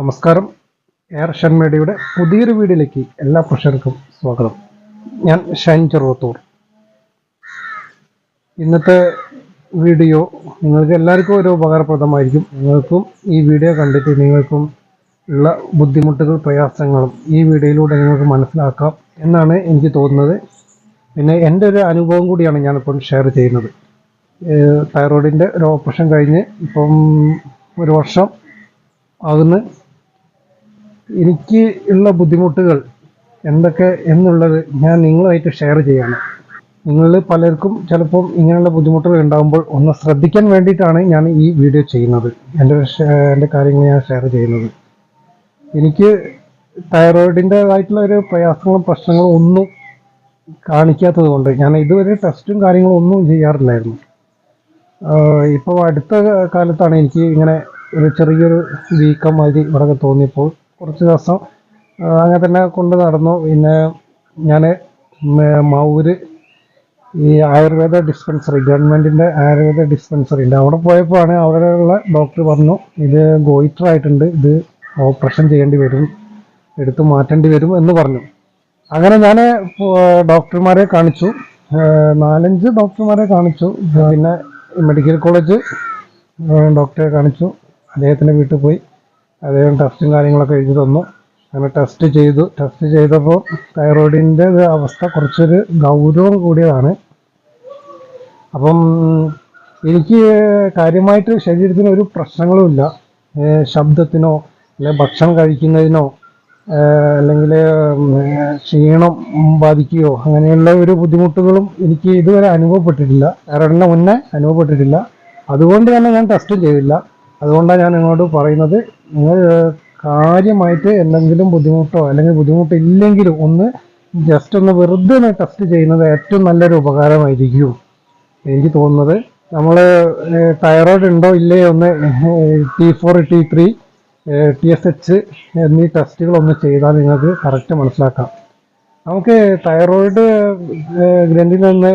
നമസ്കാരം. എയർ ഷൻ പുതിയൊരു വീഡിയോയിലേക്ക് എല്ലാ പ്രഷർക്കും സ്വാഗതം. ഞാൻ ഷൈൻ ചെറുവത്തൂർ. ഇന്നത്തെ വീഡിയോ നിങ്ങൾക്ക് എല്ലാവർക്കും ഒരു ഉപകാരപ്രദമായിരിക്കും. നിങ്ങൾക്കും ഈ വീഡിയോ കണ്ടിട്ട് നിങ്ങൾക്കും ഉള്ള ബുദ്ധിമുട്ടുകൾ പ്രയാസങ്ങളും ഈ വീഡിയോയിലൂടെ നിങ്ങൾക്ക് മനസ്സിലാക്കാം എന്നാണ് എനിക്ക് തോന്നുന്നത്. പിന്നെ എന്റെ ഒരു അനുഭവം കൂടിയാണ് ഞാനിപ്പം ഷെയർ ചെയ്യുന്നത്. തൈറോയിഡിന്റെ ഒരു ഓപ്പറേഷൻ കഴിഞ്ഞ് ഇപ്പം ഒരു വർഷം ആകുന്നു. എനിക്ക് ഉള്ള ബുദ്ധിമുട്ടുകൾ എന്തൊക്കെ എന്നുള്ളത് ഞാൻ നിങ്ങളുമായിട്ട് ഷെയർ ചെയ്യാണ്. നിങ്ങൾ പലർക്കും ചിലപ്പം ഇങ്ങനെയുള്ള ബുദ്ധിമുട്ടുകൾ ഉണ്ടാകുമ്പോൾ ഒന്ന് ശ്രദ്ധിക്കാൻ വേണ്ടിയിട്ടാണ് ഞാൻ ഈ വീഡിയോ ചെയ്യുന്നത്. എന്റെ എന്റെ കാര്യങ്ങൾ ഞാൻ ഷെയർ ചെയ്യുന്നത്. എനിക്ക് തൈറോയിഡിന്റെതായിട്ടുള്ള ഒരു പ്രയാസങ്ങളും പ്രശ്നങ്ങളും ഒന്നും കാണിക്കാത്തത് കൊണ്ട് ഞാൻ ഇതുവരെ ടെസ്റ്റും കാര്യങ്ങളും ഒന്നും ചെയ്യാറില്ലായിരുന്നു. ഇപ്പോൾ അടുത്ത കാലത്താണ് എനിക്ക് ഇങ്ങനെ ഒരു ചെറിയൊരു വീക്കം മാതിരി ഇവിടെ തോന്നിയപ്പോൾ കുറച്ച് ദിവസം അങ്ങനെ തന്നെ കൊണ്ട് നടന്നു. പിന്നെ ഞാൻ മൗര് ഈ ആയുർവേദ ഡിസ്പെൻസറി ഗവൺമെന്റിന്റെ ആയുർവേദ ഡിസ്പെൻസറി ഉണ്ട്. അവിടെ പോയപ്പോഴാണ് അവിടെയുള്ള ഡോക്ടർ പറഞ്ഞു ഇത് ഗോയിറ്റർ ആയിട്ടുണ്ട് ഇത് ഓപ്പറേഷൻ ചെയ്യേണ്ടി വരും എടുത്ത് മാറ്റേണ്ടി വരും എന്ന് പറഞ്ഞു. അങ്ങനെ ഞാൻ ഡോക്ടർമാരെ കാണിച്ചു. നാലഞ്ച് ഡോക്ടർമാരെ കാണിച്ചു. പിന്നെ മെഡിക്കൽ കോളേജ് ഡോക്ടറെ കാണിച്ചു. അദ്ദേഹത്തിന്റെ വീട്ടിൽ പോയി. അദ്ദേഹം ടെസ്റ്റും കാര്യങ്ങളൊക്കെ എഴുതി തന്നു. അങ്ങനെ ടെസ്റ്റ് ചെയ്തു. ടെസ്റ്റ് ചെയ്തപ്പോൾ തൈറോയിഡിന്റെ അവസ്ഥ കുറച്ചൊരു ഗൗരവം കൂടിയതാണ്. അപ്പം എനിക്ക് കാര്യമായിട്ട് ശരീരത്തിന് ഒരു പ്രശ്നങ്ങളുമില്ല ശബ്ദത്തിനോ അല്ലെങ്കിൽ ഭക്ഷണം കഴിക്കുന്നതിനോ അല്ലെങ്കിൽ ക്ഷീണം ബാധിക്കുകയോ അങ്ങനെയുള്ള ഒരു ബുദ്ധിമുട്ടുകളും എനിക്ക് ഇതുവരെ അനുഭവപ്പെട്ടിട്ടില്ല. തൈറോയിഡിന്റെ മുന്നേ അനുഭവപ്പെട്ടിട്ടില്ല. അതുകൊണ്ട് തന്നെ ഞാൻ ടെസ്റ്റും ചെയ്തില്ല. അതുകൊണ്ടാണ് ഞാൻ നിങ്ങളോട് പറയുന്നത്. നിങ്ങൾ കാര്യമായിട്ട് എന്തെങ്കിലും ബുദ്ധിമുട്ടോ അല്ലെങ്കിൽ ബുദ്ധിമുട്ടില്ലെങ്കിലും ഒന്ന് ജസ്റ്റ് ഒന്ന് വെറുതെ ഒന്ന് ടെസ്റ്റ് ചെയ്യുന്നത് ഏറ്റവും നല്ലൊരു ഉപകാരമായിരിക്കും. എനിക്ക് തോന്നുന്നത്. നമ്മൾ തൈറോയ്ഡ് ഉണ്ടോ ഇല്ലേ ഒന്ന് T four T three T S H എന്നീ ടെസ്റ്റുകളൊന്ന് ചെയ്താൽ നിങ്ങൾക്ക് കറക്റ്റ് മനസ്സിലാക്കാം. നമുക്ക് തൈറോയ്ഡ് ഗ്രന്ഥിയിൽ നിന്ന്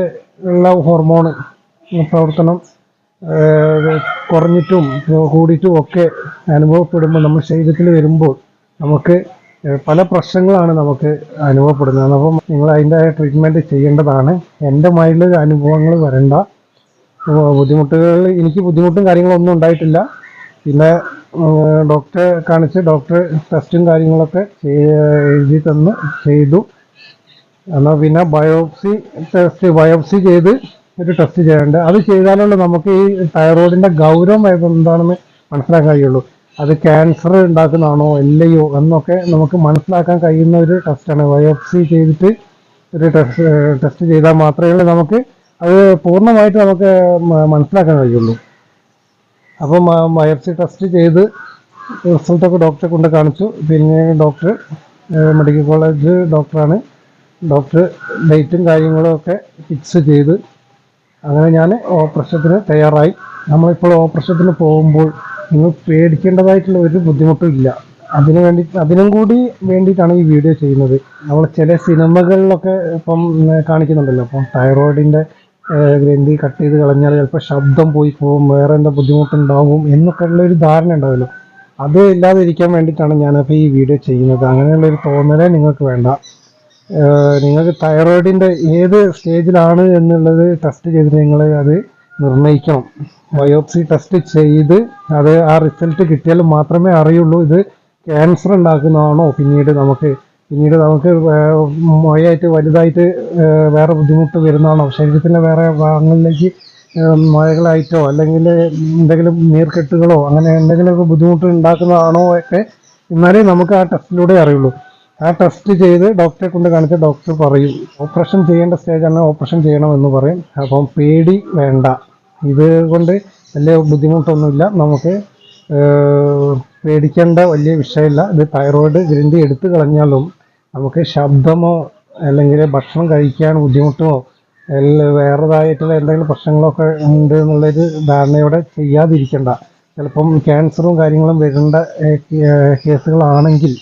ഉള്ള ഹോർമോൺ പ്രവർത്തനം കുറഞ്ഞിട്ടും കൂടിയിട്ടും ഒക്കെ അനുഭവപ്പെടുമ്പോൾ നമ്മുടെ ശരീരത്തിൽ വരുമ്പോൾ നമുക്ക് പല പ്രശ്നങ്ങളാണ് നമുക്ക് അനുഭവപ്പെടുന്നത്. അപ്പം നിങ്ങൾ അതിന്റെ ട്രീറ്റ്മെന്റ് ചെയ്യേണ്ടതാണ്. എന്റെ മൈൻഡിൽ അനുഭവങ്ങൾ വരണ്ട. ബുദ്ധിമുട്ടുകൾ എനിക്ക് ബുദ്ധിമുട്ടും കാര്യങ്ങളൊന്നും ഉണ്ടായിട്ടില്ല. പിന്നെ ഡോക്ടറെ കാണിച്ച് ഡോക്ടർ ടെസ്റ്റും കാര്യങ്ങളൊക്കെ എഴുതി തന്ന് ചെയ്തു. എന്നാൽ പിന്നെ ബയോപ്സി ടെസ്റ്റ് ബയോപ്സി ചെയ്ത് ഒരു ടെസ്റ്റ് ചെയ്യേണ്ടത് അത് ചെയ്താലുള്ള നമുക്ക് ഈ തൈറോയിഡിന്റെ ഗൗരവം എന്താണെന്ന് മനസ്സിലാക്കാൻ കഴിയുള്ളൂ. അത് ക്യാൻസർ ഉണ്ടാക്കുന്നതാണോ അല്ലയോ എന്നൊക്കെ നമുക്ക് മനസ്സിലാക്കാൻ കഴിയുന്ന ഒരു ടെസ്റ്റാണ് ബയോപ്സി ചെയ്തിട്ട് ഒരു ടെസ്റ്റ് ടെസ്റ്റ് ചെയ്താൽ മാത്രമേ നമുക്ക്. അത് പൂർണമായിട്ട് നമുക്ക് മനസ്സിലാക്കാൻ കഴിയുള്ളൂ. അപ്പം ബയോപ്സി ടെസ്റ്റ് ചെയ്ത് റിസൾട്ടൊക്കെ ഡോക്ടറെ കൊണ്ട് കാണിച്ചു. പിന്നെ ഡോക്ടർ മെഡിക്കൽ കോളേജ് ഡോക്ടറാണ് ഡോക്ടർ ഡേറ്റും കാര്യങ്ങളും ഒക്കെ ഫിക്സ് ചെയ്ത് അങ്ങനെ ഞാൻ ഓപ്പറേഷത്തിന് തയ്യാറായി. നമ്മളിപ്പോൾ ഓപ്പറേഷത്തിന് പോകുമ്പോൾ നിങ്ങൾ പേടിക്കേണ്ടതായിട്ടുള്ള ഒരു ബുദ്ധിമുട്ടും ഇല്ല. അതിനു വേണ്ടി അതിനും കൂടി വേണ്ടിയിട്ടാണ് ഈ വീഡിയോ ചെയ്യുന്നത്. നമ്മൾ ചില സിനിമകളിലൊക്കെ ഇപ്പം കാണിക്കുന്നുണ്ടല്ലോ. അപ്പം തൈറോയിഡിന്റെ ഗ്രന്ഥി കട്ട് ചെയ്ത് കളഞ്ഞാൽ ചിലപ്പോൾ ശബ്ദം പോയി പോകും വേറെ എന്താ ബുദ്ധിമുട്ടുണ്ടാകും എന്നൊക്കെ ഉള്ള ഒരു ധാരണ ഉണ്ടാവുമല്ലോ അത് ഇല്ലാതിരിക്കാൻ വേണ്ടിയിട്ടാണ് ഞാനപ്പോൾ ഈ വീഡിയോ ചെയ്യുന്നത്. അങ്ങനെയുള്ള ഒരു തോന്നലേ നിങ്ങൾക്ക് വേണ്ട. നിങ്ങൾക്ക് തൈറോയിഡിന്റെ ഏത് സ്റ്റേജിലാണ് എന്നുള്ളത് ടെസ്റ്റ് ചെയ്ത് നിങ്ങൾ അത് നിർണയിക്കണം. ബയോപ്സി ടെസ്റ്റ് ചെയ്ത് അത് ആ റിസൾട്ട് കിട്ടിയാൽ മാത്രമേ അറിയുള്ളൂ ഇത് ക്യാൻസർ ഉണ്ടാക്കുന്നതാണോ പിന്നീട് നമുക്ക്. പിന്നീട് നമുക്ക് മഴയായിട്ട് വലുതായിട്ട് വേറെ ബുദ്ധിമുട്ട് വരുന്നതാണോ? ശരീരത്തിന്റെ വേറെ ഭാഗങ്ങളിലേക്ക് മുഴകളായിട്ടോ അല്ലെങ്കിൽ എന്തെങ്കിലും നീർക്കെട്ടുകളോ അങ്ങനെ എന്തെങ്കിലുമൊക്കെ ബുദ്ധിമുട്ട് ഉണ്ടാക്കുന്നതാണോ ഒക്കെ എന്നാലേ നമുക്ക് ആ ടെസ്റ്റിലൂടെ അറിയുള്ളൂ. ആ ടെസ്റ്റ് ചെയ്ത് ഡോക്ടറെ കൊണ്ട് കാണിച്ച ഡോക്ടർ പറയും ഓപ്പറേഷൻ ചെയ്യേണ്ട സ്റ്റേജാണ് ഓപ്പറേഷൻ ചെയ്യണമെന്ന് പറയും. അപ്പം പേടി വേണ്ട. ഇത് കൊണ്ട് വലിയ ബുദ്ധിമുട്ടൊന്നുമില്ല. നമുക്ക് പേടിക്കേണ്ട വലിയ വിഷയമില്ല. ഇത് തൈറോയിഡ് ഗ്രന്ഥി എടുത്തു കളഞ്ഞാലും നമുക്ക് ശബ്ദമോ അല്ലെങ്കിൽ ഭക്ഷണം കഴിക്കാൻ ബുദ്ധിമുട്ടോ വേറെതായിട്ടുള്ള എന്തെങ്കിലും പ്രശ്നങ്ങളൊക്കെ ഉണ്ട് എന്നുള്ളൊരു ധാരണയോടെ ചെയ്യാതിരിക്കേണ്ട. ചിലപ്പം ക്യാൻസറും കാര്യങ്ങളും വരേണ്ട കേസുകളാണെങ്കിൽ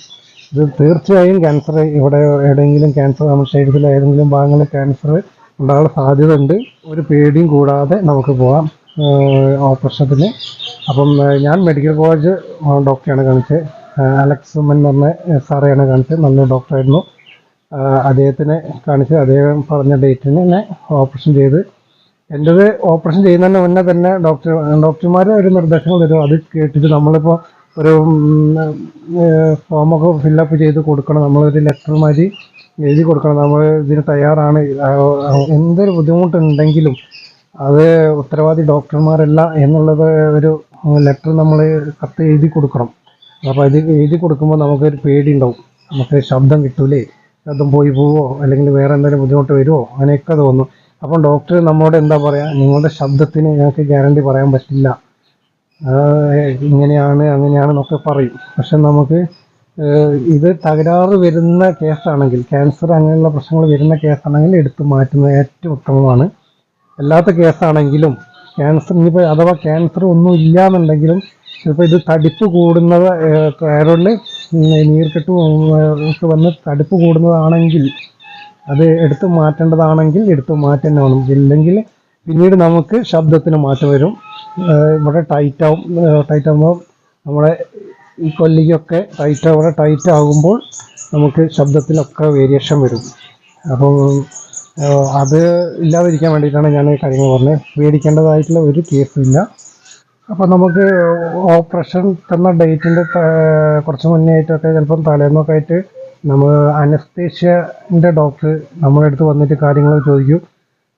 ഇത് തീർച്ചയായും ക്യാൻസർ ഇവിടെ എവിടെയെങ്കിലും ക്യാൻസർ നമ്മുടെ ശരീരത്തിലെ ഏതെങ്കിലും ഭാഗങ്ങളിൽ ക്യാൻസർ ഉണ്ടാകാൻ സാധ്യത ഉണ്ട് ഒരു പേടിയും കൂടാതെ നമുക്ക് പോകാം ഓപ്പറേഷത്തിന്. അപ്പം ഞാൻ മെഡിക്കൽ കോളേജ് ഡോക്ടറെയാണ് കാണിച്ചത്. അലക്സ് ഉമ്മൻ എന്ന് പറഞ്ഞ സാറെയാണ് കാണിച്ചത്. നല്ലൊരു ഡോക്ടറായിരുന്നു അദ്ദേഹത്തിനെ കാണിച്ച് അദ്ദേഹം പറഞ്ഞ ഡേറ്റിന് എന്നെ ഓപ്പറേഷൻ ചെയ്ത്. എന്റെത് ഓപ്പറേഷൻ ചെയ്യുന്നതിന് മുന്നേ തന്നെ ഡോക്ടർ ഡോക്ടർമാർ ഒരു നിർദ്ദേശങ്ങൾ തരും. അത് കേട്ടിട്ട് നമ്മളിപ്പോൾ ഒരു ഫോമൊക്കെ ഫില്ലപ്പ് ചെയ്ത് കൊടുക്കണം. നമ്മളൊരു ലെറ്റർ മാതിരി എഴുതി കൊടുക്കണം. നമ്മൾ ഇതിന് തയ്യാറാണ്. എന്തൊരു ബുദ്ധിമുട്ടുണ്ടെങ്കിലും അത് ഉത്തരവാദി ഡോക്ടർമാരല്ല എന്നുള്ളത് ഒരു ലെറ്റർ നമ്മൾ കത്ത് എഴുതി കൊടുക്കണം. അപ്പോൾ ഇത് എഴുതി കൊടുക്കുമ്പോൾ നമുക്കൊരു പേടി ഉണ്ടാവും നമുക്ക് ശബ്ദം കിട്ടൂലേ? ശബ്ദം പോയി പോവോ? അല്ലെങ്കിൽ വേറെ എന്തെങ്കിലും ബുദ്ധിമുട്ട് വരുമോ അങ്ങനെയൊക്കെ തോന്നും. അപ്പം ഡോക്ടർ നമ്മോട് എന്താ പറയുക നിങ്ങളുടെ ശബ്ദത്തിന് ഞങ്ങൾക്ക് ഗ്യാരണ്ടി പറയാൻ പറ്റില്ല. ഇങ്ങനെയാണ് അങ്ങനെയാണെന്നൊക്കെ പറയും. പക്ഷെ നമുക്ക് ഇത് തകരാറ് വരുന്ന കേസാണെങ്കിൽ ക്യാൻസർ അങ്ങനെയുള്ള പ്രശ്നങ്ങൾ വരുന്ന കേസാണെങ്കിൽ എടുത്തു മാറ്റുന്നത് ഏറ്റവും ഉത്തമമാണ്. അല്ലാത്ത കേസാണെങ്കിലും ക്യാൻസർ ഇനിയിപ്പോൾ അഥവാ ക്യാൻസർ ഒന്നും ഇല്ല എന്നുണ്ടെങ്കിലും ചിലപ്പോൾ ഇത് തടിപ്പ് കൂടുന്നത് തൈറോയിഡിൽ നീർക്കെട്ട് ഒക്കെ വന്ന് തടിപ്പ് കൂടുന്നതാണെങ്കിൽ അത് എടുത്തു മാറ്റേണ്ടതാണെങ്കിൽ എടുത്തു മാറ്റേണ്ടതാണ്. ഇല്ലെങ്കിൽ പിന്നീട് നമുക്ക് ശബ്ദത്തിന് മാറ്റം വരും. ഇവിടെ ടൈറ്റ് ആവും ടൈറ്റ് ആകുമ്പോൾ നമ്മുടെ ഈ കൊല്ലിക്കൊക്കെ ടൈറ്റ് ഇവിടെ ടൈറ്റ് ആകുമ്പോൾ നമുക്ക് ശബ്ദത്തിനൊക്കെ വേരിയേഷൻ വരും. അപ്പം അത് ഇല്ലാതിരിക്കാൻ വേണ്ടിയിട്ടാണ് ഞാൻ ഈ കാര്യങ്ങൾ പറഞ്ഞത്. പേടിക്കേണ്ടതായിട്ടുള്ള ഒരു കേസില്ല അപ്പോൾ നമുക്ക് ഓപ്പറേഷൻ തന്ന ഡേറ്റിന്റെ കുറച്ച് മുന്നേ ആയിട്ടൊക്കെ ചിലപ്പം തലേന്നൊക്കെ ആയിട്ട് നമ്മൾ അനസ്തേഷ്യന്റെ ഡോക്ടർ നമ്മുടെ അടുത്ത് വന്നിട്ട് കാര്യങ്ങൾ ചോദിക്കും.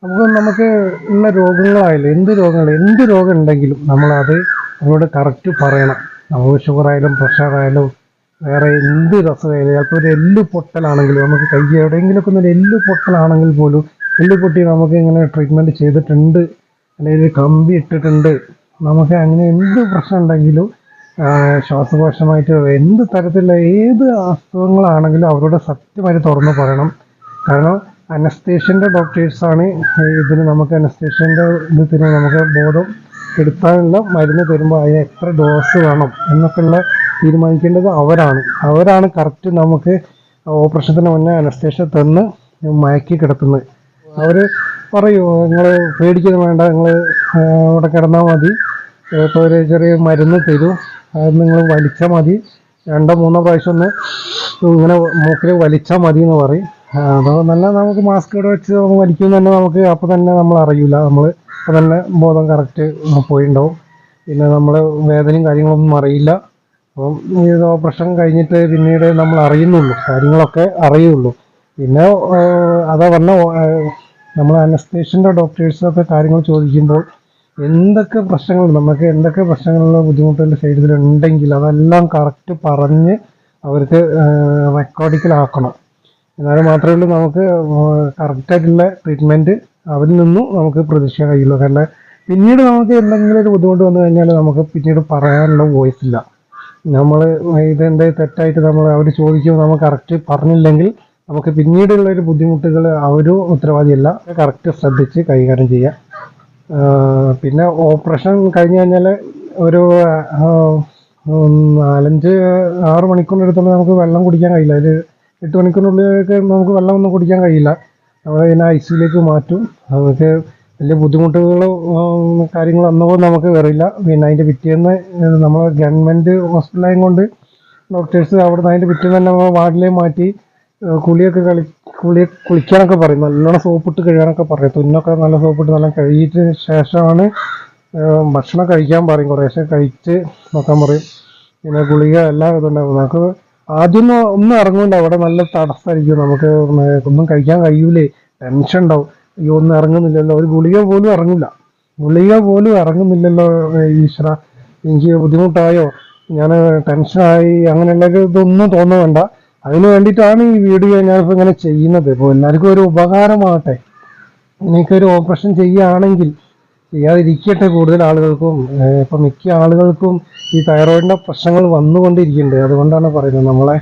നമുക്ക് നമുക്ക് ഉള്ള രോഗങ്ങളായാലും എന്ത് രോഗങ്ങൾ എന്ത് രോഗം ഉണ്ടെങ്കിലും നമ്മളത് അവരോട് കറക്റ്റ് പറയണം. നമുക്ക് പ്രഷർ ആയാലും വേറെ എന്ത് രസമായാലും ചിലപ്പോൾ ഒരു എല്ല് പൊട്ടലാണെങ്കിലും നമുക്ക് കൈ എവിടെയെങ്കിലുമൊക്കെ ഒരു എല്ല് പൊട്ടലാണെങ്കിൽ പോലും എല്ല് പൊട്ടി നമുക്ക് ഇങ്ങനെ ട്രീറ്റ്മെന്റ് ചെയ്തിട്ടുണ്ട്. അല്ലെങ്കിൽ കമ്പി ഇട്ടിട്ടുണ്ട്. നമുക്ക് അങ്ങനെ എന്ത് പ്രശ്നം ഉണ്ടെങ്കിലും ശ്വാസകോശമായിട്ട് എന്ത് തരത്തിലുള്ള ഏത് അസുഖങ്ങളാണെങ്കിലും അവരോട് സത്യമായിട്ട് തുറന്നു പറയണം. കാരണം അനസ്തേഷ്യന്റെ ഡോക്ടേഴ്സാണ്. ഇതിന് നമുക്ക് അനസ്തേഷ്യന്റെ ഇത് തരുമ്പോൾ നമുക്ക് ബോധം കെടുത്താനുള്ള മരുന്ന് തരുമ്പോൾ അതിന് എത്ര ഡോസ് വേണം എന്നൊക്കെയുള്ള തീരുമാനിക്കേണ്ടത് അവരാണ്. അവരാണ് കറക്റ്റ് നമുക്ക് ഓപ്പറേഷത്തിന് മുന്നേ അനസ്തേഷ്യ തന്ന് മയക്കി കിടത്തുന്നത്. അവർ പറയൂ നിങ്ങൾ പേടിക്കുന്നത് വേണ്ട നിങ്ങൾ അവിടെ കിടന്നാൽ മതി. ഇപ്പോൾ ഒരു ചെറിയ മരുന്ന് തരൂ. അത് നിങ്ങൾ വലിച്ചാൽ മതി. രണ്ടോ മൂന്നോ പ്രാവശ്യം ഒന്ന് ഇങ്ങനെ മൂക്കിൽ വലിച്ചാൽ മതി എന്ന് പറയും. നല്ല നമുക്ക് മാസ്ക് ഇവിടെ വെച്ച് വലിക്കും തന്നെ നമുക്ക് അപ്പോൾ തന്നെ നമ്മൾ അറിയില്ല നമ്മൾ അപ്പോൾ തന്നെ ബോധം കറക്റ്റ് പോയിണ്ടാവും. പിന്നെ നമ്മൾ വേദനയും കാര്യങ്ങളൊന്നും അറിയില്ല. അപ്പം ഈ ഓപ്പറേഷൻ കഴിഞ്ഞിട്ട് പിന്നീട് നമ്മൾ അറിയുന്നുള്ളൂ. കാര്യങ്ങളൊക്കെ അറിയുള്ളൂ. പിന്നെ അതാ പറഞ്ഞ നമ്മൾ അനസ്തേഷ്യന്റെ ഡോക്ടേഴ്സൊക്കെ കാര്യങ്ങൾ ചോദിക്കുമ്പോൾ എന്തൊക്കെ പ്രശ്നങ്ങൾ നമുക്ക് എന്തൊക്കെ പ്രശ്നങ്ങളുള്ള ബുദ്ധിമുട്ടുകൾ ശരീരത്തിൽ ഉണ്ടെങ്കിൽ അതെല്ലാം കറക്റ്റ് പറഞ്ഞ് അവർക്ക് റെക്കോർഡിക്കലാക്കണം എന്നാൽ മാത്രമേ ഉള്ളൂ നമുക്ക് കറക്റ്റായിട്ടുള്ള ട്രീറ്റ്മെന്റ് അവരിൽ നിന്നും നമുക്ക് പ്രതീക്ഷിക്കാൻ കഴിയുള്ളൂ. കാരണം പിന്നീട് നമുക്ക് എന്തെങ്കിലും ഒരു ബുദ്ധിമുട്ട് വന്നു കഴിഞ്ഞാൽ നമുക്ക് പിന്നീട് പറയാനുള്ള വോയിസ് ഇല്ല. നമ്മൾ ഇതെന്ത് തെറ്റായിട്ട് നമ്മൾ അവർ ചോദിക്കുമ്പോൾ നമ്മൾ കറക്റ്റ് പറഞ്ഞില്ലെങ്കിൽ നമുക്ക് പിന്നീടുള്ള ഒരു ബുദ്ധിമുട്ടുകൾ അവരും ഉത്തരവാദിയല്ല. കറക്റ്റ് ശ്രദ്ധിച്ച് കൈകാര്യം ചെയ്യുക പിന്നെ ഓപ്പറേഷൻ കഴിഞ്ഞ് കഴിഞ്ഞാൽ ഒരു നാലഞ്ച് ആറ് മണിക്കൂറിനടുത്തോളം നമുക്ക് വെള്ളം കുടിക്കാൻ കഴിയില്ല. ഒരു എട്ട് മണിക്കൂറിനുള്ളിലൊക്കെ നമുക്ക് വെള്ളമൊന്നും കുടിക്കാൻ കഴിയില്ല. നമ്മൾ അതിനെ ഐ സിയിലേക്ക് മാറ്റും. നമുക്ക് വലിയ ബുദ്ധിമുട്ടുകളോ കാര്യങ്ങളോ ഒന്നും നമുക്ക് വരില്ല പിന്നെ അതിന്റെ പിറ്റേന്ന് നമ്മൾ ഗവൺമെന്റ് ഹോസ്പിറ്റലായും കൊണ്ട് ഡോക്ടേഴ്സ് അവിടെ നിന്ന് അതിന്റെ പിറ്റേന്ന് തന്നെ നമ്മൾ വാർഡിലേക്ക് മാറ്റി കുളിയൊക്കെ കളി കുളി കുളിക്കാനൊക്കെ പറയും. നല്ലോണം സോപ്പിട്ട് കഴുകാനൊക്കെ പറയും. തുന്നൊക്കെ നല്ല സോപ്പിട്ട് നല്ല കഴുകിയിട്ട് ശേഷമാണ് ഭക്ഷണം കഴിക്കാൻ പറയും. കുറേശ്ശെ കഴിച്ച് നോക്കാൻ പറയും. പിന്നെ ഗുളിക എല്ലാം ഇതുണ്ടാവും. നമുക്ക് ആദ്യം ഒന്നും ഇറങ്ങുന്നുണ്ട് അവിടെ നല്ല തടസ്സമായിരിക്കും. നമുക്ക് ഒന്നും കഴിക്കാൻ കഴിയൂലേ. ടെൻഷൻ ഉണ്ടാവും. ഈ ഒന്നും ഇറങ്ങുന്നില്ലല്ലോ. ഒരു ഗുളിക പോലും ഇറങ്ങില്ല ഗുളിക പോലും ഇറങ്ങുന്നില്ലല്ലോ ഈശ്വര. എനിക്ക് ബുദ്ധിമുട്ടായോ? ഞാൻ ടെൻഷനായി അങ്ങനെയുള്ള ഇതൊന്നും വേണ്ട അതിന് വേണ്ടിയിട്ടാണ് ഈ വീഡിയോ ഞാനിപ്പോൾ ഇങ്ങനെ ചെയ്യുന്നത്. ഇപ്പോൾ എല്ലാവർക്കും ഒരു ഉപകാരമാകട്ടെ. എനിക്കൊരു ഓപ്പറേഷൻ ചെയ്യുകയാണെങ്കിൽ ചെയ്യാതിരിക്കട്ടെ കൂടുതൽ ആളുകൾക്കും ഇപ്പം മിക്ക ആളുകൾക്കും ഈ തൈറോയിഡിന്റെ പ്രശ്നങ്ങൾ വന്നുകൊണ്ടിരിക്കുന്നുണ്ട്. അതുകൊണ്ടാണ് പറയുന്നത് നമ്മളെ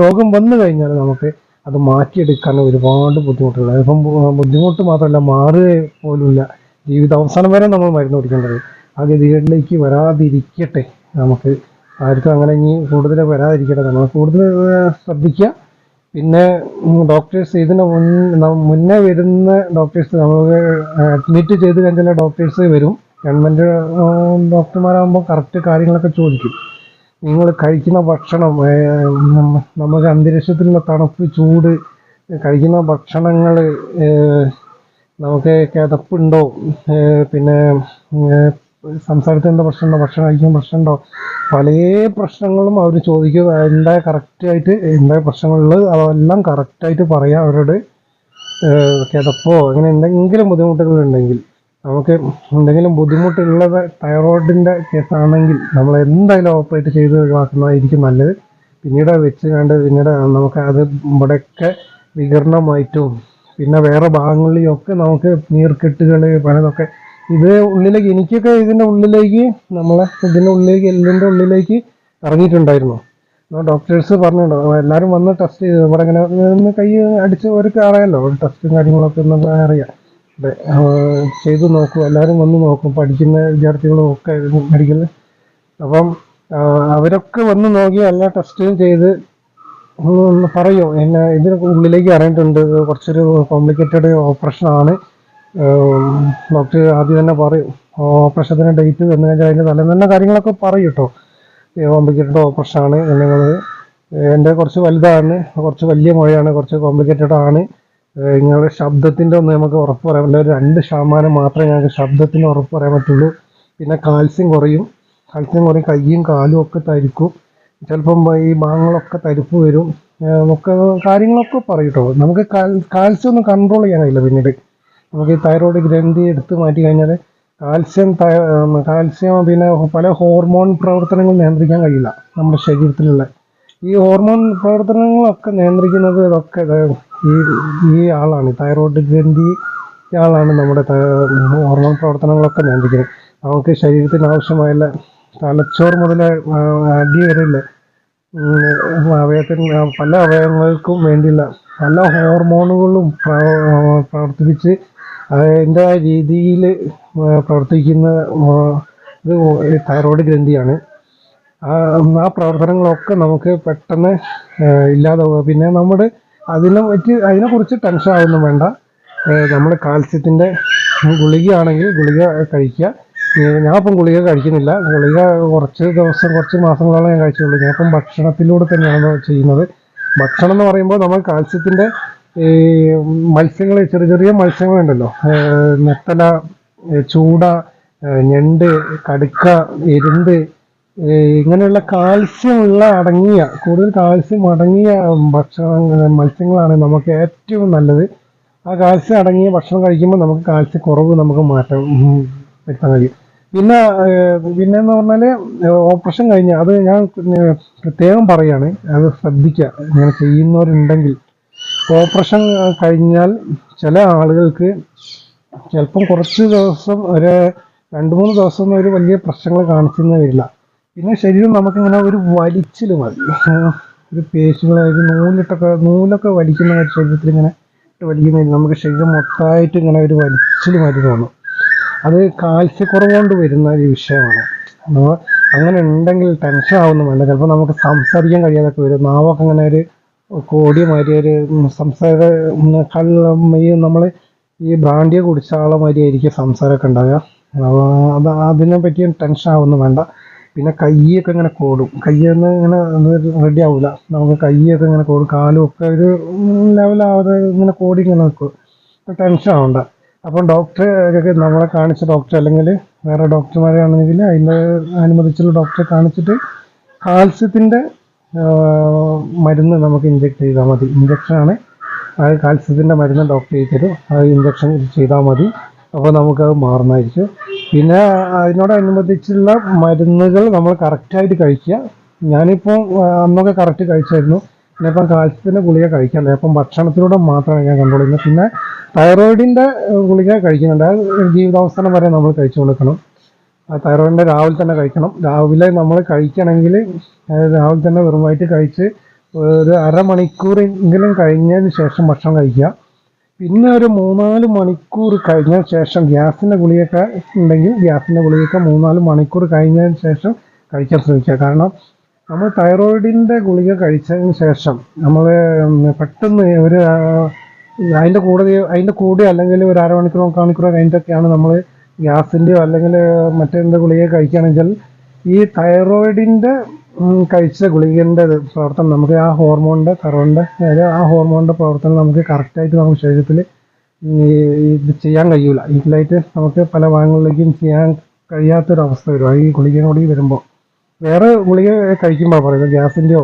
രോഗം വന്നു കഴിഞ്ഞാൽ നമുക്ക് അത് മാറ്റിയെടുക്കാൻ ഒരുപാട് ബുദ്ധിമുട്ടുകൾ. ഇപ്പം ബുദ്ധിമുട്ട് മാത്രമല്ല മാറുക പോലുമില്ല. ജീവിതാവസാനം വരെ നമ്മൾ മരുന്ന് കുടിക്കേണ്ടത്. ആ ഗതികളിലേക്ക് വരാതിരിക്കട്ടെ. നമുക്ക് ആർക്കും അങ്ങനെ ഇനി കൂടുതൽ വരാതിരിക്കട്ടെ. നമ്മൾ കൂടുതൽ ശ്രദ്ധിക്കുക. പിന്നെ ഡോക്ടേഴ്സ് ഇതിന് മുന്നേ വരുന്ന ഡോക്ടേഴ്സ് നമുക്ക് അഡ്മിറ്റ് ചെയ്ത് കഴിഞ്ഞാൽ ഡോക്ടേഴ്സ് വരും. ഗവൺമെന്റ് ഡോക്ടർമാരാകുമ്പോൾ കറക്റ്റ് കാര്യങ്ങളൊക്കെ ചോദിക്കും. നിങ്ങൾ കഴിക്കുന്ന ഭക്ഷണം നമുക്ക് അന്തരീക്ഷത്തിലുള്ള തണുപ്പ് ചൂട് കഴിക്കുന്ന ഭക്ഷണങ്ങൾ നമുക്ക് കിതപ്പുണ്ടോ പിന്നെ ഏർ, എന്താ പ്രശ്നമുണ്ടോ? ഭക്ഷണം കഴിക്കാൻ പ്രശ്നമുണ്ടോ? പല പ്രശ്നങ്ങളും അവർ ചോദിക്കുക എന്താ കറക്റ്റായിട്ട് എന്താ പ്രശ്നങ്ങളുള്ളത്? അതെല്ലാം കറക്റ്റായിട്ട് പറയാം അവരോട്. കിടപ്പോ അങ്ങനെ എന്തെങ്കിലും ബുദ്ധിമുട്ടുകൾ ഉണ്ടെങ്കിൽ നമുക്ക് എന്തെങ്കിലും ബുദ്ധിമുട്ടുള്ളത് തൈറോയിഡിന്റെ കേസാണെങ്കിൽ നമ്മൾ എന്തായാലും ഓപ്പറേറ്റ് ചെയ്ത് ഒഴിവാക്കുന്നതായിരിക്കും നല്ലത്. പിന്നീട് വെച്ച് കണ്ട് പിന്നീട് നമുക്ക് അത് ഇവിടെയൊക്കെ വികരണമായിട്ടും പിന്നെ വേറെ ഭാഗങ്ങളിലൊക്കെ നമുക്ക് നീർക്കെട്ടുകൾ പലതൊക്കെ ഇത് ഉള്ളിലേക്ക് എനിക്കൊക്കെ ഇതിന്റെ ഉള്ളിലേക്ക് നമ്മളെ ഇതിന്റെ ഉള്ളിലേക്ക് എല്ലിന്റെ ഉള്ളിലേക്ക് ഇറങ്ങിയിട്ടുണ്ടായിരുന്നു. ഡോക്ടേഴ്സ് പറഞ്ഞിട്ടുണ്ടോ എല്ലാവരും വന്ന് ടെസ്റ്റ് ചെയ്ത് ഇവിടെ ഇങ്ങനെ ഒന്ന് കൈ അടിച്ച് അവർക്ക് അറിയാമല്ലോ ടെസ്റ്റും കാര്യങ്ങളൊക്കെ ഒന്ന് അറിയാം. അതെ ചെയ്ത് നോക്കും എല്ലാവരും വന്ന് നോക്കും പഠിക്കുന്ന വിദ്യാർത്ഥികളും ഒക്കെ മെഡിക്കൽ അപ്പം അവരൊക്കെ വന്ന് നോക്കി എല്ലാ ടെസ്റ്റും ചെയ്ത് പറയും എന്നെ ഇതിനൊക്കെ ഉള്ളിലേക്ക് അറിയിട്ടുണ്ട് കുറച്ചൊരു കോംപ്ലിക്കേറ്റഡ് ഓപ്പറേഷൻ ആണ്. ഡോക്ടർ ആദ്യം തന്നെ പറയും ഓപ്പറേഷത്തിന് ഡേറ്റ് തന്നു കഴിഞ്ഞാൽ അതിന്റെ തലേന്ന് തന്നെ കാര്യങ്ങളൊക്കെ പറയും കേട്ടോ കോംപ്ലിക്കേറ്റഡ് ഓപ്പറേഷൻ ആണ് നിങ്ങൾ എന്റെ കുറച്ച് വലുതാണ് കുറച്ച് വലിയ മുഴയാണ് കുറച്ച് കോംപ്ലിക്കേറ്റഡ് ആണ്. നിങ്ങളുടെ ശബ്ദത്തിന്റെ ഒന്ന് നമുക്ക് ഉറപ്പ് പറയാൻ പറ്റില്ല. ഒരു രണ്ട് ശതമാനം മാത്രമേ ഞങ്ങൾക്ക് ശബ്ദത്തിന് ഉറപ്പ് പറയാൻ പറ്റുള്ളൂ. പിന്നെ കാൽസ്യം കുറയും. കാൽസ്യം കുറയും കയ്യും കാലും ഒക്കെ തരിക്കും. ചിലപ്പം ഈ ഭാഗങ്ങളൊക്കെ തരിപ്പ് വരും. നമുക്ക് കാര്യങ്ങളൊക്കെ പറയും കേട്ടോ നമുക്ക് കാൽ- കാൽസ്യം ഒന്നും കൺട്രോൾ ചെയ്യാൻ കഴിയില്ല പിന്നീട്. നമുക്ക് ഈ തൈറോയ്ഡ് ഗ്രന്ഥി എടുത്ത് മാറ്റി കഴിഞ്ഞാൽ കാൽസ്യം കാൽസ്യം പിന്നെ പല ഹോർമോൺ പ്രവർത്തനങ്ങൾ നിയന്ത്രിക്കാൻ കഴിയില്ല നമ്മുടെ ശരീരത്തിലുള്ള. ഈ ഹോർമോൺ പ്രവർത്തനങ്ങളൊക്കെ നിയന്ത്രിക്കുന്നത് ഇതൊക്കെ ഈ ഈ ആളാണ്. തൈറോയ്ഡ് ഗ്രന്ഥി ആളാണ് നമ്മുടെ ഹോർമോൺ പ്രവർത്തനങ്ങളൊക്കെ നിയന്ത്രിക്കുന്നത്. നമുക്ക് ശരീരത്തിന് ആവശ്യമായുള്ള തലച്ചോറ് മുതൽ അടി വരെയുള്ള അവയവത്തിന് പല അവയവങ്ങൾക്കും വേണ്ടിയുള്ള പല ഹോർമോണുകളും പ്ര- പ്രവർത്തിപ്പിച്ച് അതിന്റെ രീതിയിൽ പ്രവർത്തിക്കുന്ന ഇത് തൈറോയ്ഡ് ഗ്രന്ഥിയാണ്. ആ പ്രവർത്തനങ്ങളൊക്കെ നമുക്ക് പെട്ടെന്ന് ഇല്ലാതാവുക. പിന്നെ നമ്മുടെ അതിനെ പറ്റി അതിനെക്കുറിച്ച് ടെൻഷൻ ആവുന്നു വേണ്ട. നമ്മൾ കാൽസ്യത്തിന്റെ ഗുളികയാണെങ്കിൽ ഗുളിക കഴിക്കുക. ഞാൻ ഇപ്പം ഗുളിക കഴിക്കുന്നില്ല. ഗുളിക കുറച്ച് ദിവസം കുറച്ച് മാസങ്ങളോളം ഞാൻ കഴിച്ചുള്ളൂ. ഞാൻ ഇപ്പം ഭക്ഷണത്തിലൂടെ തന്നെയാണ് ചെയ്യുന്നത്. ഭക്ഷണം എന്ന് പറയുമ്പോൾ നമ്മൾ കാൽസ്യത്തിന്റെ ഈ മത്സ്യങ്ങൾ ചെറിയ ചെറിയ മത്സ്യങ്ങളുണ്ടല്ലോ. നെത്തല ചൂട ഞണ്ട് കടുക്ക ഏഹ് ഇങ്ങനെയുള്ള കാൽസ്യമുള്ള അടങ്ങിയ കൂടുതൽ കാൽസ്യം അടങ്ങിയ ഭക്ഷണ മത്സ്യങ്ങളാണ് നമുക്ക് ഏറ്റവും നല്ലത്. ആ കാൽസ്യം അടങ്ങിയ ഭക്ഷണം കഴിക്കുമ്പോൾ നമുക്ക് കാൽസ്യ കുറവ് നമുക്ക് മാറ്റം വരുത്താൻ കഴിയും. പിന്നെ പിന്നെ എന്ന് പറഞ്ഞാൽ ഓപ്പറേഷൻ കഴിഞ്ഞ അത് ഞാൻ പ്രത്യേകം പറയാണ് അത് ശ്രദ്ധിക്കുക. ഇങ്ങനെ ചെയ്യുന്നവരുണ്ടെങ്കിൽ ഓപ്പറേഷൻ കഴിഞ്ഞാൽ ചില ആളുകൾക്ക് ചിലപ്പം കുറച്ച് ദിവസം ഒരു രണ്ട് മൂന്ന് ദിവസം ഒരു വലിയ പ്രശ്നങ്ങൾ കാണിച്ചെന്ന് വരില്ല. പിന്നെ ശരീരം നമുക്കിങ്ങനെ ഒരു വലിച്ചിൽ മതി. ഒരു പേശികളായി നൂലിട്ടൊക്കെ നൂലൊക്കെ വലിക്കുന്ന ഒരു ശരീരത്തിൽ ഇങ്ങനെ വലിക്കുന്ന നമുക്ക് ശരീരം മൊത്തമായിട്ട് ഇങ്ങനെ ഒരു വലിച്ചിൽ മതി തോന്നും. അത് കാൽസ്യക്കുറവ് കൊണ്ട് വരുന്ന ഒരു വിഷയമാണ്. അപ്പോൾ അങ്ങനെ ഉണ്ടെങ്കിൽ ടെൻഷൻ ആവുന്നു വേണ്ട ചിലപ്പോൾ നമുക്ക് സംസാരിക്കാൻ കഴിയാതൊക്കെ വരും. നാവൊക്കെ അങ്ങനെ ഒരു കോടിയ മാതിരി ഒരു സംസാര കള്ള ഈ നമ്മൾ ഈ ബ്രാൻഡിയെ കുടിച്ച ആളെ മാതിരി ആയിരിക്കും സംസാരമൊക്കെ അപ്പോൾ അത് അതിനെ പറ്റിയും ടെൻഷൻ ആവുന്നു വേണ്ട. പിന്നെ കയ്യൊക്കെ ഇങ്ങനെ കോടും. കയ്യൊന്നും ഇങ്ങനെ റെഡി ആവില്ല നമുക്ക് കയ്യൊക്കെ ഇങ്ങനെ കോടും. കാലും ഒക്കെ ഒരു ലെവലാവാതെ ഇങ്ങനെ കോടി ഇങ്ങനെ നിൽക്കും ടെൻഷൻ ആവണ്ട. അപ്പം ഡോക്ടറെ നമ്മളെ കാണിച്ച ഡോക്ടർ അല്ലെങ്കിൽ വേറെ ഡോക്ടർമാരെ ആണെങ്കിൽ അതിന്റെ അനുവദിച്ചുള്ള ഡോക്ടറെ കാണിച്ചിട്ട് കാൽസ്യത്തിന്റെ മരുന്ന് നമുക്ക് ഇഞ്ചെക്ട് ചെയ്താൽ മതി. ഇഞ്ചക്ഷനാണ് ആ കാൽസ്യത്തിന്റെ മരുന്ന് ഡോക്ടർ ചെയ്ത് തരും അത് ഇഞ്ചക്ഷൻ ചെയ്താൽ മതി. അപ്പോൾ നമുക്കത് മാറുന്നതായിരിക്കും. പിന്നെ അതിനോടനുബന്ധിച്ചുള്ള മരുന്നുകൾ നമ്മൾ കറക്റ്റായിട്ട് കഴിക്കുക. ഞാനിപ്പോൾ അന്നൊക്കെ കറക്റ്റ് കഴിച്ചായിരുന്നു. പിന്നെ ഇപ്പം കാൽസ്യത്തിന്റെ ഗുളിക കഴിക്കാറില്ല. അപ്പം ഭക്ഷണത്തിലൂടെ മാത്രമാണ് ഞാൻ കൺട്രോൾ ചെയ്യുന്നത് പിന്നെ തൈറോയിഡിന്റെ ഗുളിക കഴിക്കുന്നുണ്ട്. അത് ജീവിതാവസാനം വരെ നമ്മൾ കഴിച്ചു കൊടുക്കണം. ആ തൈറോയിഡിന്റെ രാവിലെ തന്നെ കഴിക്കണം. രാവിലെ നമ്മൾ കഴിക്കണമെങ്കിൽ രാവിലെ തന്നെ വെറുമായിട്ട് കഴിച്ച് ഒരു അരമണിക്കൂറെങ്കിലും കഴിഞ്ഞതിന് ശേഷം ഭക്ഷണം കഴിക്കുക. പിന്നെ ഒരു മൂന്നാൽ മണിക്കൂർ കഴിഞ്ഞ ശേഷം ഗ്യാസിന്റെ ഗുളികയൊക്കെ ഉണ്ടെങ്കിൽ ഗ്യാസിന്റെ ഗുളികയൊക്കെ മൂന്നാൽ മണിക്കൂർ കഴിഞ്ഞതിന് ശേഷം കഴിക്കാൻ ശ്രമിക്കുക. കാരണം നമ്മൾ തൈറോയിഡിന്റെ ഗുളിക കഴിച്ചതിന് ശേഷം നമ്മൾ പെട്ടെന്ന് ഒരു ആ, അതിന്റെ കൂടെ അതിന്റെ കൂടെ അല്ലെങ്കിൽ ഒരു അരമണിക്കൂർ മണിക്കൂർ കഴിഞ്ഞിട്ടൊക്കെയാണ് നമ്മൾ ഗ്യാസിന്റെയോ അല്ലെങ്കിൽ മറ്റെന്ത് ഗുളിക കഴിക്കുകയാണെങ്കിൽ ഈ തൈറോയിഡിന്റെ കഴിച്ച ഗുളികന്റെ പ്രവർത്തനം നമുക്ക് ആ ഹോർമോണിന്റെ തൈറോയിഡിന്റെ അതായത് ആ ഹോർമോണിന്റെ പ്രവർത്തനം നമുക്ക് കറക്റ്റായിട്ട് നമുക്ക് ശരീരത്തിൽ ഇത് ചെയ്യാൻ കഴിയില്ല ഈക്വലായിട്ട് നമുക്ക് പല ഭാഗങ്ങളിലേക്കും ചെയ്യാൻ കഴിയാത്തൊരവസ്ഥ വരും. ഈ ഗുളിക കൂടി വരുമ്പോൾ. വേറെ ഗുളിക കഴിക്കുമ്പോൾ പറയുന്നത് ഗ്യാസിന്റെയോ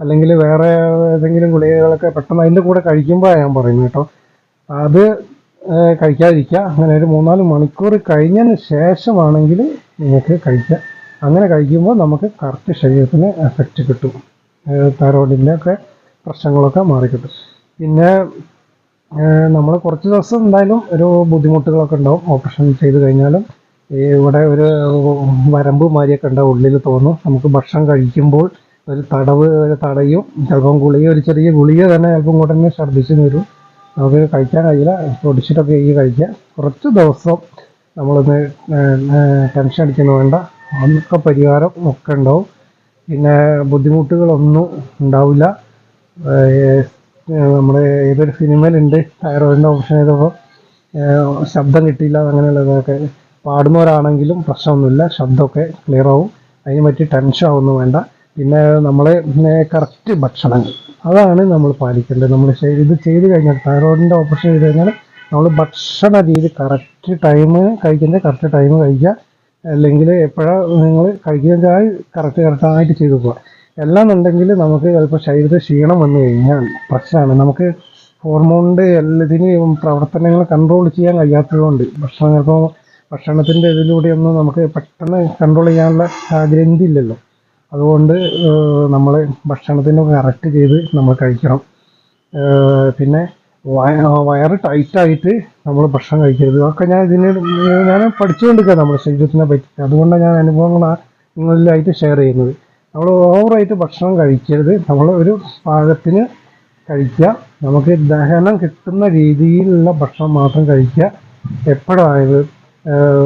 അല്ലെങ്കിൽ വേറെ ഏതെങ്കിലും ഗുളികകളൊക്കെ പെട്ടെന്ന് അതിന്റെ കൂടെ കഴിക്കുമ്പോൾ ഞാൻ പറയുന്നത് കേട്ടോ. അത് കഴിക്കാതിരിക്കുക. അങ്ങനെ ഒരു മൂന്നാൽ മണിക്കൂർ കഴിഞ്ഞതിന് ശേഷമാണെങ്കിൽ നിങ്ങൾക്ക് കഴിക്കാം. അങ്ങനെ കഴിക്കുമ്പോൾ നമുക്ക് കറക്റ്റ് ശരീരത്തിന് എഫക്റ്റ് കിട്ടും. തൈറോയിഡിന്റെ ഒക്കെ പ്രശ്നങ്ങളൊക്കെ മാറിക്കിട്ടും. പിന്നെ നമ്മൾ കുറച്ച് ദിവസം എന്തായാലും ഒരു ബുദ്ധിമുട്ടുകളൊക്കെ ഉണ്ടാവും. ഓപ്പറേഷൻ ചെയ്ത് കഴിഞ്ഞാലും ഇവിടെ ഒരു വരമ്പ് മാതിരിയൊക്കെ ഉണ്ടാവും ഉള്ളിൽ തോന്നും. നമുക്ക് ഭക്ഷണം കഴിക്കുമ്പോൾ ഒരു തടവ് ഒരു തടയും ചിലപ്പം ഗുളിക ഒരു ചെറിയ ഗുളിക തന്നെ ചിലപ്പം തന്നെ ശ്രദ്ധിച്ചു വരും. നമുക്ക് കഴിക്കാൻ കഴിയില്ല. പൊടിച്ചിട്ടൊക്കെ ഈ കഴിക്കുക. കുറച്ച് ദിവസം നമ്മളൊന്ന് ടെൻഷൻ അടിക്കുന്നു. വേണ്ട. അന്നൊക്കെ പരിഹാരം ഒക്കെ ഉണ്ടാവും. പിന്നെ ബുദ്ധിമുട്ടുകളൊന്നും ഉണ്ടാവില്ല. നമ്മുടെ ഏതൊരു സിനിമയിലുണ്ട്? തൈറോയിഡിന്റെ ഓപ്ഷൻ ചെയ്തപ്പോൾ ശബ്ദം കിട്ടിയില്ല അങ്ങനെയുള്ളതൊക്കെ. പാടുന്നവരാണെങ്കിലും പ്രശ്നമൊന്നുമില്ല. ശബ്ദമൊക്കെ ക്ലിയർ ആവും. അതിന് പറ്റി ടെൻഷൻ ആവുന്നു. വേണ്ട. പിന്നെ നമ്മൾ കറക്റ്റ് ഭക്ഷണങ്ങൾ. അതാണ് നമ്മൾ പാലിക്കേണ്ടത്. നമ്മൾ ഇത് ചെയ്ത് കഴിഞ്ഞാൽ തൈറോയിഡിന്റെ ഓപ്പറേഷൻ ചെയ്ത് കഴിഞ്ഞാൽ നമ്മൾ ഭക്ഷണ രീതി കറക്റ്റ് ടൈം കഴിക്കുന്നത് കറക്റ്റ് ടൈം കഴിക്കുക. അല്ലെങ്കിൽ എപ്പോഴാണ് നിങ്ങൾ കഴിക്കുന്നതായി കറക്റ്റ് കറക്റ്റായിട്ട് ചെയ്തു എല്ലാം ഉണ്ടെങ്കിൽ നമുക്ക് ചിലപ്പോൾ ശരീരത്തിൽ ക്ഷീണം വന്നു കഴിഞ്ഞാൽ പ്രശ്നമാണ്. നമുക്ക് ഹോർമോണിന്റെ എല്ലാത്തിനെയും പ്രവർത്തനങ്ങൾ കൺട്രോൾ ചെയ്യാൻ കഴിയാത്തതുകൊണ്ട് ഭക്ഷണം ചിലപ്പോൾ ഭക്ഷണത്തിന്റെ ഇതിലൂടെയൊന്നും നമുക്ക് പെട്ടെന്ന് കൺട്രോൾ ചെയ്യാനുള്ള ആഗ്രഹം ഇല്ലല്ലോ. അതുകൊണ്ട് നമ്മൾ ഭക്ഷണത്തിന് കറക്റ്റ് ചെയ്ത് നമ്മൾ കഴിക്കണം. പിന്നെ വയ- വയറ് ടൈറ്റായിട്ട് നമ്മൾ ഭക്ഷണം കഴിക്കരുത്. അതൊക്കെ ഞാൻ ഇതിന് ഞാൻ പഠിച്ചുകൊണ്ടിരിക്കുക നമ്മുടെ ശരീരത്തിനെ പറ്റി. അതുകൊണ്ടാണ് ഞാൻ അനുഭവങ്ങളാണ് നിങ്ങളിലായിട്ട് ഷെയർ ചെയ്യുന്നത്. നമ്മൾ ഓവറായിട്ട് ഭക്ഷണം കഴിക്കരുത്. നമ്മൾ ഒരു പാകത്തിന് കഴിക്കുക നമുക്ക് ദഹനം കിട്ടുന്ന രീതിയിലുള്ള ഭക്ഷണം മാത്രം കഴിക്കുക എപ്പോഴായത്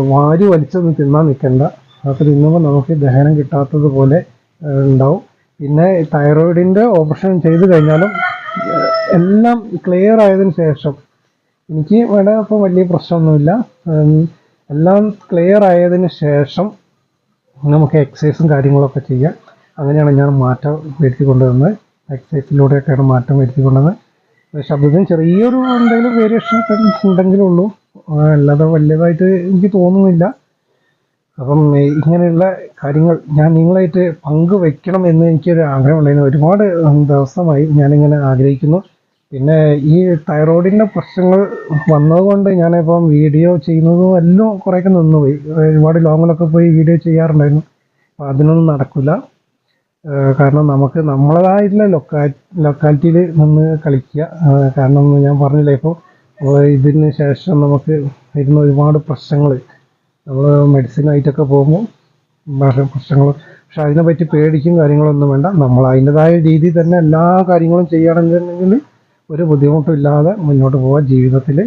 വാരി വലിച്ചൊന്നും തിന്നാൻ നിൽക്കണ്ട അതൊക്കെ തിന്നുമ്പോൾ നമുക്ക് ദഹനം കിട്ടാത്തതുപോലെ ഏഹ് ഉണ്ടാവും. പിന്നെ തൈറോയിഡിന്റെ ഓപ്പറേഷൻ ചെയ്ത് കഴിഞ്ഞാലും എല്ലാം ക്ലിയർ ആയതിനു ശേഷം എനിക്ക് ഇവിടെ ഇപ്പം വലിയ പ്രശ്നമൊന്നുമില്ല. എല്ലാം ക്ലിയർ ആയതിന് ശേഷം നമുക്ക് എക്സസൈസും കാര്യങ്ങളൊക്കെ ചെയ്യാം. അങ്ങനെയാണ് ഞാൻ മാറ്റം വരുത്തി കൊണ്ടുവന്നത് എക്സസൈസിലൂടെയൊക്കെയാണ് മാറ്റം വരുത്തി കൊണ്ടുവന്നത് ശബ്ദത്തിന് ചെറിയൊരു എന്തെങ്കിലും വേരിയേഷൻ ഉണ്ടെങ്കിലുള്ളൂ അല്ലാതെ വലിയതായിട്ട് എനിക്ക് തോന്നുന്നില്ല. അപ്പം ഇങ്ങനെയുള്ള കാര്യങ്ങൾ ഞാൻ നിങ്ങളായിട്ട് പങ്കുവെക്കണം എന്ന് എനിക്കൊരു ആഗ്രഹമുണ്ടായിരുന്നു. ഒരുപാട് ദിവസമായി ഞാനിങ്ങനെ ആഗ്രഹിക്കുന്നു. പിന്നെ ഈ തൈറോയിഡിന്റെ പ്രശ്നങ്ങൾ വന്നതുകൊണ്ട് ഞാനിപ്പം വീഡിയോ ചെയ്യുന്നതും എല്ലാം കുറേയൊക്കെ നിന്നുപോയി. ഒരുപാട് ലോങ്ങിലൊക്കെ പോയി വീഡിയോ ചെയ്യാറുണ്ടായിരുന്നു. അപ്പം അതിനൊന്നും നടക്കില്ല. കാരണം നമുക്ക് നമ്മളതായിട്ടുള്ള ലൊക്കാ ലൊക്കാലിറ്റിയിൽ നിന്ന് കളിക്കുക. കാരണം ഞാൻ പറഞ്ഞില്ല ഇപ്പോൾ ഇതിന് ശേഷം നമുക്ക് വരുന്ന ഒരുപാട് പ്രശ്നങ്ങൾ. നമ്മൾ മെഡിസിനായിട്ടൊക്കെ പോകുമ്പോൾ വേറെ പ്രശ്നങ്ങൾ പക്ഷെ അതിനെപ്പറ്റി പേടിക്കും കാര്യങ്ങളൊന്നും വേണ്ട. നമ്മൾ അതിന്റെതായ രീതിയിൽ തന്നെ എല്ലാ കാര്യങ്ങളും ചെയ്യുകയാണെന്നുണ്ടെങ്കിൽ ഒരു ബുദ്ധിമുട്ടും ഇല്ലാതെ മുന്നോട്ട് പോകാൻ ജീവിതത്തിൽ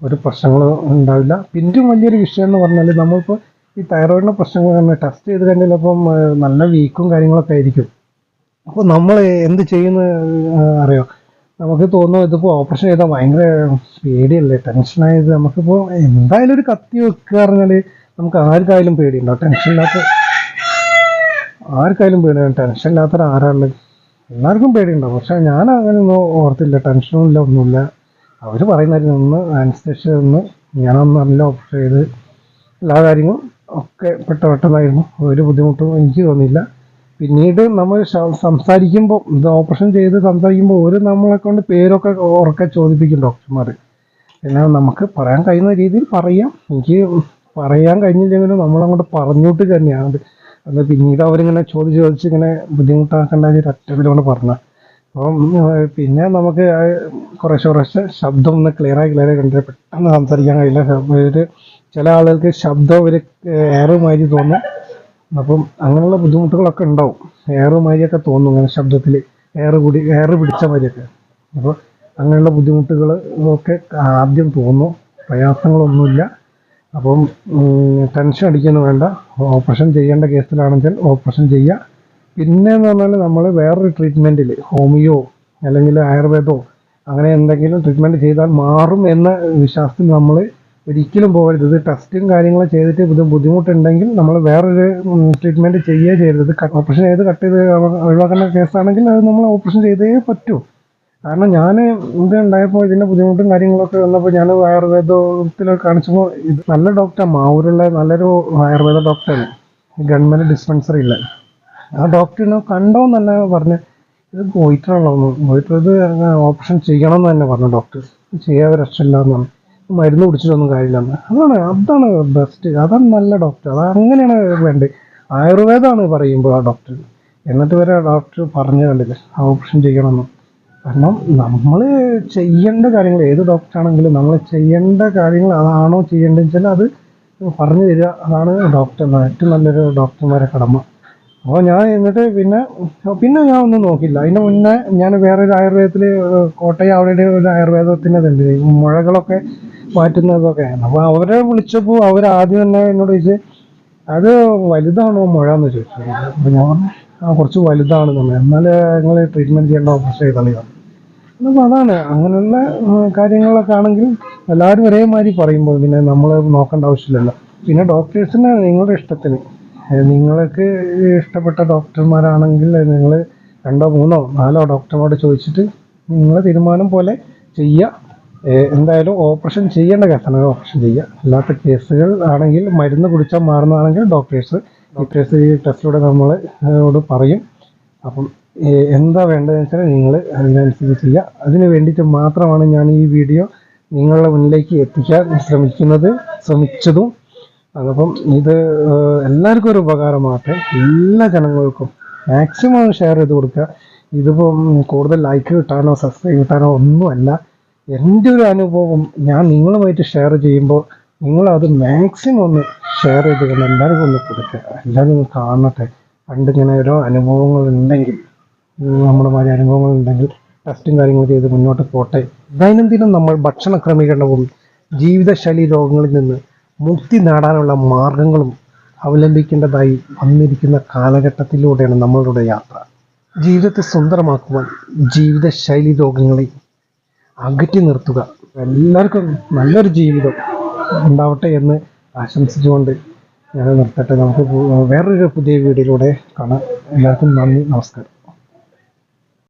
ഒരു പ്രശ്നങ്ങളും ഉണ്ടാവില്ല. പിന്നെ വലിയൊരു വിഷയം എന്ന് പറഞ്ഞാൽ നമ്മളിപ്പോൾ ഈ തൈറോയിഡിന്റെ പ്രശ്നങ്ങൾ തന്നെ ടെസ്റ്റ് ചെയ്ത് കഴിഞ്ഞാൽ ഇപ്പം നല്ല വീക്കും കാര്യങ്ങളൊക്കെ ആയിരിക്കും. അപ്പോൾ നമ്മൾ എന്ത് ചെയ്യുന്ന അറിയോ? നമുക്ക് തോന്നുന്നു ഇതിപ്പോൾ ഓപ്പറേഷൻ ചെയ്താൽ ഭയങ്കര പേടിയല്ലേ? ടെൻഷനായത് നമുക്കിപ്പോൾ എന്തായാലും ഒരു കത്തി വെക്കുക പറഞ്ഞാൽ നമുക്ക് ആർക്കായാലും പേടിയുണ്ടോ? ടെൻഷൻ ഇല്ലാത്ത ആർക്കായാലും പേടിയാണ് ടെൻഷൻ ഇല്ലാത്തൊരു ആരാളുള്ളത് എല്ലാവർക്കും പേടിയുണ്ടാവും പക്ഷെ ഞാൻ അങ്ങനെയൊന്നും ഓർത്തില്ല. ടെൻഷനും ഇല്ല ഒന്നുമില്ല. അവർ പറയുന്നതിന് ഒന്ന് അനുസരിച്ച് ഒന്ന് ഞാനൊന്ന് നല്ല ഓപ്പറേഷൻ ചെയ്ത്. എല്ലാ കാര്യങ്ങളും ഒക്കെ പെട്ട പെട്ടെന്നായിരുന്നു. ഒരു ബുദ്ധിമുട്ടും എനിക്ക് തോന്നിയില്ല. പിന്നീട് നമ്മൾ സംസാരിക്കുമ്പോൾ ഇത് ഓപ്പറേഷൻ ചെയ്ത് സംസാരിക്കുമ്പോൾ ഒരു നമ്മളെ കൊണ്ട് പേരൊക്കെ ഉറക്കെ ചോദിപ്പിക്കും ഡോക്ടർമാർ എന്നാൽ നമുക്ക് പറയാൻ കഴിയുന്ന രീതിയിൽ പറയാം. എനിക്ക് പറയാൻ കഴിഞ്ഞില്ലെങ്കിലും നമ്മളങ്ങോട്ട് പറഞ്ഞോട്ട് തന്നെയാണ്. അത് പിന്നീട് അവരിങ്ങനെ ചോദിച്ച് ചോദിച്ച് ഇങ്ങനെ ബുദ്ധിമുട്ടാക്കേണ്ട ഒരു ഒറ്റതിലുകൊണ്ട് പറഞ്ഞ അപ്പം പിന്നെ നമുക്ക് കുറേശ്ശെ കുറേശ്ശെ ശബ്ദം ഒന്ന് ക്ലിയറായി ക്ലിയറായി കണ്ടിട്ട് പെട്ടെന്ന് സംസാരിക്കാൻ കഴിയില്ല. ഒരു ചില ആളുകൾക്ക് ശബ്ദം ഒരു ഏറെ മാതിരി തോന്നും. അപ്പം അങ്ങനെയുള്ള ബുദ്ധിമുട്ടുകളൊക്കെ ഉണ്ടാവും. എയർ മാതിരിയൊക്കെ തോന്നും അങ്ങനെ ശബ്ദത്തിൽ എയർ കൂടി എയർ പിടിച്ച മാതിരിയൊക്കെ. അപ്പോൾ അങ്ങനെയുള്ള ബുദ്ധിമുട്ടുകൾ ഒക്കെ ആദ്യം തോന്നും. പ്രയാസങ്ങളൊന്നുമില്ല. അപ്പം ടെൻഷൻ അടിക്കുന്നു വേണ്ട. ഓപ്പറേഷൻ ചെയ്യേണ്ട കേസിലാണെങ്കിൽ ഓപ്പറേഷൻ ചെയ്യുക. പിന്നെ എന്ന് പറഞ്ഞാൽ നമ്മൾ വേറൊരു ട്രീറ്റ്മെന്റിൽ ഹോമിയോ അല്ലെങ്കിൽ ആയുർവേദമോ അങ്ങനെ എന്തെങ്കിലും ട്രീറ്റ്മെന്റ് ചെയ്താൽ മാറും എന്ന വിശ്വാസത്തിൽ നമ്മൾ ഒരിക്കലും പോകരുത്. ഇത് ടെസ്റ്റും കാര്യങ്ങളും ചെയ്തിട്ട് ഇത് ബുദ്ധിമുട്ടുണ്ടെങ്കിൽ നമ്മൾ വേറൊരു ട്രീറ്റ്മെന്റ് ചെയ്യുകയേ ചെയ്യരുത്. ഓപ്പറേഷൻ ചെയ്ത് കട്ട് ചെയ്ത് ഒഴിവാക്കുന്ന കേസാണെങ്കിൽ അത് നമ്മൾ ഓപ്പറേഷൻ ചെയ്തേ പറ്റൂ. കാരണം ഞാൻ ഇത് ഉണ്ടായപ്പോൾ ഇതിന്റെ ബുദ്ധിമുട്ടും കാര്യങ്ങളൊക്കെ വന്നപ്പോൾ ഞാൻ ആയുർവേദത്തിൽ കാണിച്ചപ്പോൾ ഇത് നല്ല ഡോക്ടർ മാവൂരുള്ള നല്ലൊരു ആയുർവേദ ഡോക്ടറാണ് ഗവൺമെന്റ് ഡിസ്പെൻസറിയില്ല ആ ഡോക്ടറിനെ കണ്ടോ എന്നല്ല പറഞ്ഞ് ഇത് ഗോയിറ്ററുള്ളതെന്ന് പോയിട്ട് ഇത് ഓപ്പറേഷൻ ചെയ്യണം എന്ന് തന്നെ പറഞ്ഞു ഡോക്ടർ ചെയ്യാതെ രക്ഷയില്ല എന്ന് പറഞ്ഞു. മരുന്ന് കുടിച്ചിട്ടൊന്നും കാര്യമില്ലെന്ന് അതാണ് അതാണ് ബെസ്റ്റ് അതാണ് നല്ല ഡോക്ടർ അത് അങ്ങനെയാണ് വേണ്ടത്. ആയുർവേദമാണ് പറയുമ്പോൾ ആ ഡോക്ടർ എന്നിട്ട് വരെ ഡോക്ടർ പറഞ്ഞു കണ്ടില്ല. ആ ഓപ്ഷൻ ചെയ്യണമെന്ന്. കാരണം നമ്മൾ ചെയ്യേണ്ട കാര്യങ്ങൾ ഏത് ഡോക്ടറാണെങ്കിലും നമ്മൾ ചെയ്യേണ്ട കാര്യങ്ങൾ അതാണോ ചെയ്യേണ്ടതെന്ന് വെച്ചാൽ അത് പറഞ്ഞു തരിക. അതാണ് ഡോക്ടർ ഏറ്റവും നല്ലൊരു ഡോക്ടർമാരെ കടമ. അപ്പോൾ ഞാൻ എന്നിട്ട് പിന്നെ പിന്നെ ഞാൻ ഒന്നും നോക്കില്ല അതിന് മുന്നേ ഞാൻ വേറൊരു ആയുർവേദത്തിൽ കോട്ടയം അവിടെ ഒരു ആയുർവേദത്തിന്റെ ഇതുണ്ട് മുഴകളൊക്കെ മാറ്റുന്നതൊക്കെ. അപ്പോൾ അവരെ വിളിച്ചപ്പോൾ അവർ ആദ്യം തന്നെ എന്നോട് ചോദിച്ചു അത് വലുതാണോ മുഴ എന്ന് ചോദിച്ചു. അപ്പോൾ ഞാൻ പറഞ്ഞു, ആ കുറച്ച് വലുതാണ് തന്നെ എന്നാൽ നിങ്ങൾ ട്രീറ്റ്മെന്റ് ചെയ്യേണ്ട ഓപ്പറേഷൻ ചെയ്താൽ അപ്പോൾ അതാണ്. അങ്ങനെയുള്ള കാര്യങ്ങളൊക്കെ ആണെങ്കിൽ എല്ലാവരും ഒരേമാതിരി പറയുമ്പോൾ പിന്നെ നമ്മൾ നോക്കേണ്ട ആവശ്യമില്ലല്ലോ. പിന്നെ ഡോക്ടേഴ്സിന് നിങ്ങളുടെ ഇഷ്ടത്തിന്. നിങ്ങൾക്ക് ഇഷ്ടപ്പെട്ട ഡോക്ടർമാരാണെങ്കിൽ നിങ്ങൾ രണ്ടോ മൂന്നോ നാലോ ഡോക്ടർമാരോട് ചോദിച്ചിട്ട് നിങ്ങളെ തീരുമാനം പോലെ ചെയ്യുക എന്തായാലും ഓപ്പറേഷൻ ചെയ്യേണ്ട കേസാണ്. ഓപ്പറേഷൻ ചെയ്യുക അല്ലാത്ത കേസുകൾ ആണെങ്കിൽ മരുന്ന് കുടിച്ചാൽ മാറുന്നതാണെങ്കിൽ ഡോക്ടേഴ്സ് ഡോക്ടേഴ്സ് ഈ ടെസ്റ്റിലൂടെ നമ്മളോട് പറയും. അപ്പം എന്താ വേണ്ടതെന്ന് വെച്ചാൽ നിങ്ങൾ അതിനനുസരിച്ച് ചെയ്യുക അതിന് വേണ്ടിയിട്ട് മാത്രമാണ് ഞാൻ ഈ വീഡിയോ നിങ്ങളുടെ മുന്നിലേക്ക് എത്തിക്കാൻ ശ്രമിക്കുന്നത് ശ്രമിച്ചതും അതപ്പം ഇത് എല്ലാവർക്കും ഒരു ഉപകാരമാകട്ടെ. എല്ലാ ജനങ്ങൾക്കും മാക്സിമം ഷെയർ ചെയ്ത് കൊടുക്കുക. ഇതിപ്പം കൂടുതൽ ലൈക്ക് കിട്ടാനോ സബ്സ്ക്രൈബ് കിട്ടാനോ ഒന്നുമല്ല. എന്റെ ഒരു അനുഭവം ഞാൻ നിങ്ങളുമായിട്ട് ഷെയർ ചെയ്യുമ്പോൾ നിങ്ങളത് മാക്സിമം ഒന്ന് ഷെയർ ചെയ്ത് കൊണ്ട് എല്ലാവർക്കും ഒന്ന് കൊടുക്കുക. എല്ലാവരും ഒന്ന് കാണട്ടെ. പണ്ടിങ്ങനെ ഓരോ അനുഭവങ്ങൾ ഉണ്ടെങ്കിൽ നമ്മുടെ മാതിരി അനുഭവങ്ങൾ ഉണ്ടെങ്കിൽ ടെസ്റ്റും കാര്യങ്ങളും ചെയ്ത് മുന്നോട്ട് പോട്ടെ. ദൈനംദിനം നമ്മൾ ഭക്ഷണ ക്രമീകരണവും ജീവിതശൈലി രോഗങ്ങളിൽ നിന്ന് മുക്തി നേടാനുള്ള മാർഗങ്ങളും അവലംബിക്കേണ്ടതായി വന്നിരിക്കുന്ന കാലഘട്ടത്തിലൂടെയാണ് നമ്മളുടെ യാത്ര. ജീവിതത്തെ സുന്ദരമാക്കുവാൻ ജീവിതശൈലി രോഗങ്ങളെ അകറ്റി നിർത്തുക. എല്ലാവർക്കും നല്ലൊരു ജീവിതം ഉണ്ടാവട്ടെ എന്ന് ആശംസിച്ചുകൊണ്ട് ഞാൻ നിർത്തട്ടെ. നമുക്ക് വേറൊരു പുതിയ വീഡിയോയിലൂടെ കാണാം. എല്ലാവർക്കും നന്ദി നമസ്കാരം.